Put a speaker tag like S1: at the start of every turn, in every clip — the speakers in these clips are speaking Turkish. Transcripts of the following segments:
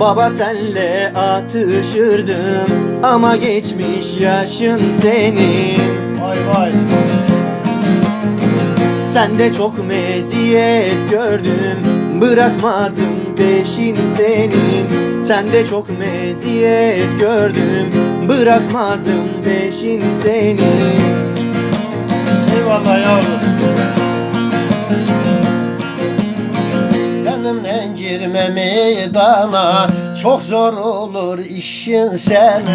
S1: Baba senle atışırdım Ama geçmiş yaşın senin
S2: Vay vay.
S1: Sen de çok meziyet gördüm Bırakmazım peşin senin Sen de çok meziyet gördüm Bırakmazım peşin senin
S2: Eyvallah yavrum. Meydana. Çok zor olur işin senin.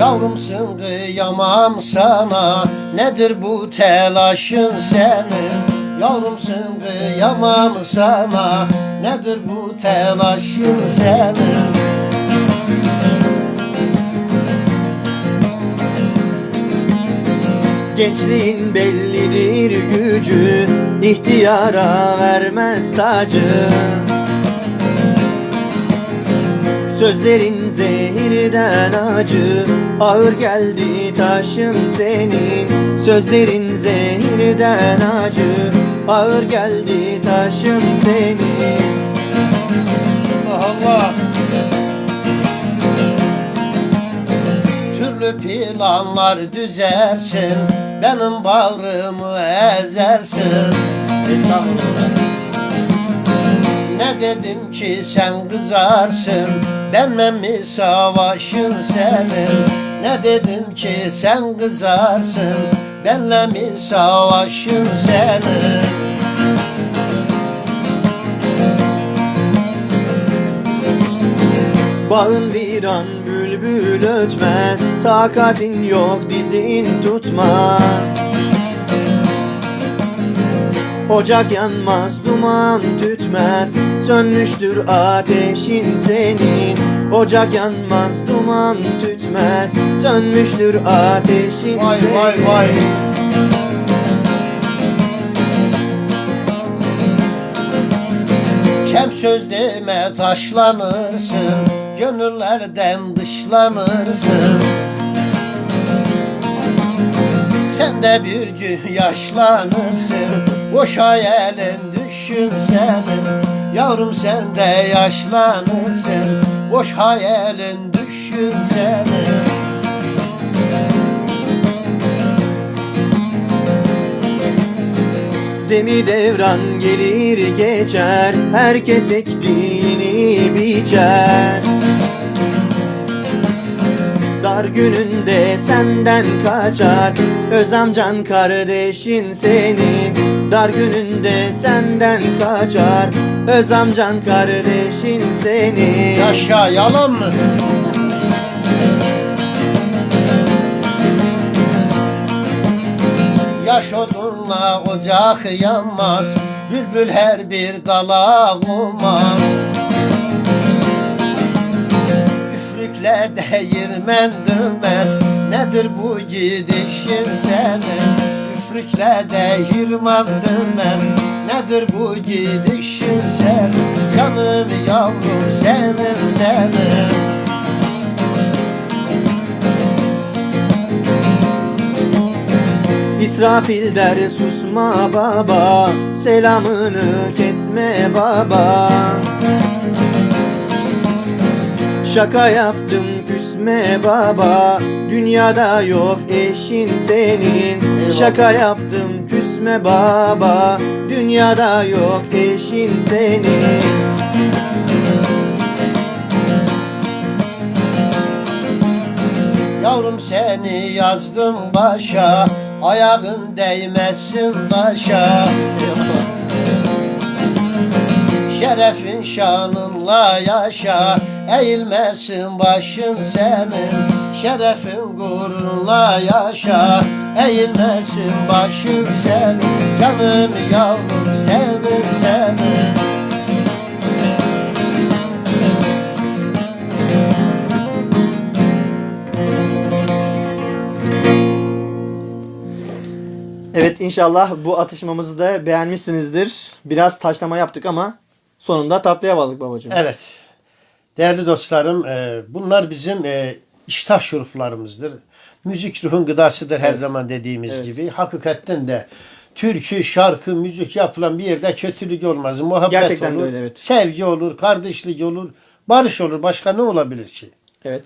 S2: Yavrumsun kıyamam sana. Nedir bu telaşın senin? Yavrumsun kıyamam sana. Nedir bu telaşın senin
S1: Gençliğin bellidir gücü ihtiyara vermez tacı. Sözlerin zehirden acı Ağır geldi taşın senin Sözlerin zehirden acı Ağır geldi taşın senin
S2: Allah Allah Türlü planlar düzersin Benim bağrımı ezersin. Ne dedim ki sen kızarsın? Benle mi savaşın senin? Ne dedim ki sen kızarsın? Benle mi savaşın senin?
S1: Bağın viran bülbül ötmez Takatin yok dizin tutmaz. Ocak yanmaz duman tütmez Sönmüştür ateşin senin. Ocak yanmaz duman tütmez Sönmüştür ateşin
S2: Vay
S1: senin.
S2: vay vay. Kem söz deme taşlanırsın Gönüllerden dışlanırsın. Sen de bir gün yaşlanırsın. Boş hayalin düşün senin. Yavrum sen de yaşlanırsın. Boş hayalin düşün senin
S1: Demi devran gelir geçer Herkes ektiğini biçer. Dar gününde senden kaçar Öz amcan kardeşin senin Dar gününde senden kaçar Öz amcan kardeşin senin
S2: Yaşa yalan mı? Yaş odunla ocak yanmaz Bülbül her bir dala olmaz Üfrükle değirmen dönmez Nedir bu gidişin senin Üfrükle değirmen dönmez Nedir bu gidişin senin Canım yavrum senin senin
S1: İsrafil der susma baba Selamını kesme baba. Şaka yaptım küsme baba. Dünyada yok eşin senin.
S2: Eyvallah.
S1: Şaka yaptım küsme baba. Dünyada yok eşin senin
S2: Yavrum seni yazdım başa Ayağın değmesin taşa Şerefin şanınla yaşa Eğilmesin başın senin. Şerefin gururunla yaşa Eğilmesin başın senin. Canım yavrum senin
S1: Evet inşallah bu atışmamızı da beğenmişsinizdir. Biraz taşlama yaptık ama sonunda tatlıya bağladık babacığım.
S2: Evet. Değerli dostlarım, e, bunlar bizim e, iştah şuruplarımızdır. Müzik ruhun gıdasıdır her
S1: Evet.
S2: zaman dediğimiz
S1: Evet.
S2: gibi. Hakikaten de türkü, şarkı, müzik yapılan bir yerde kötülük olmaz. Muhabbet
S1: Gerçekten
S2: olur.
S1: öyle, evet.
S2: Sevgi olur, kardeşlik olur, barış olur. Başka ne olabilir ki?
S1: Evet.